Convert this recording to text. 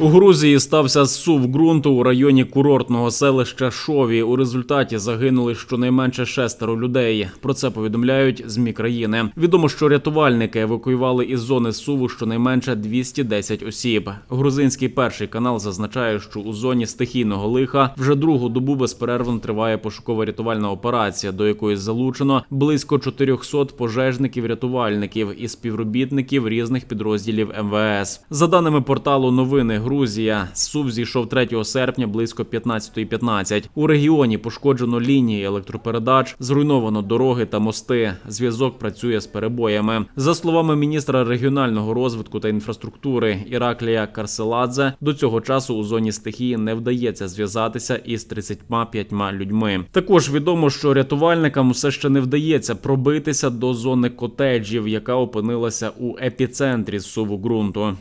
У Грузії стався зсув ґрунту у районі курортного селища Шові. У результаті загинули щонайменше шестеро людей. Про це повідомляють змі країни. Відомо, що рятувальники евакуювали із зони суву щонайменше 210 осіб. Грузинський перший канал зазначає, що у зоні стихійного лиха вже другу добу безперервно триває пошуково-рятувальна операція, до якої залучено близько 400 пожежників-рятувальників і співробітників різних підрозділів МВС. За даними порталу Новини Грузія, СУВ зійшов 3 серпня близько 15.15. У регіоні пошкоджено лінії електропередач, зруйновано дороги та мости. Зв'язок працює з перебоями. За словами міністра регіонального розвитку та інфраструктури Іраклія Карселадзе, до цього часу у зоні стихії не вдається зв'язатися із 35 людьми. Також відомо, що рятувальникам все ще не вдається пробитися до зони котеджів, яка опинилася у епіцентрі зсуву ґрунту.